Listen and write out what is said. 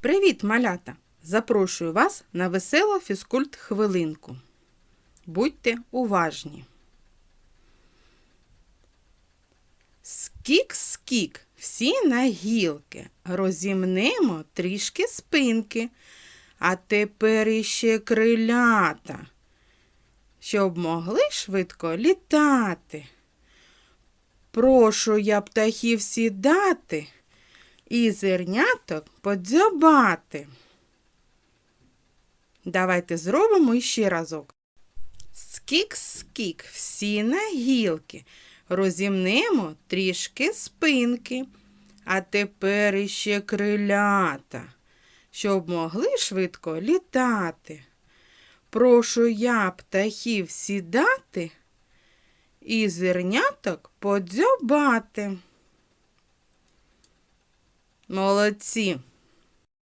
Привіт, малята! Запрошую вас на веселу фізкульт хвилинку. Будьте уважні. Скік-скік, всі на гілки, розімнемо трішки спинки, а тепер іще крилята, щоб могли швидко літати. Прошу я птахів сідати і зерняток подзьобати. Давайте зробимо іще разок. Скік-скік, всі на гілки, розімнемо трішки спинки, а тепер іще крилята, щоб могли швидко літати. Прошу я птахів сідати і зерняток подзьобати. Молодці!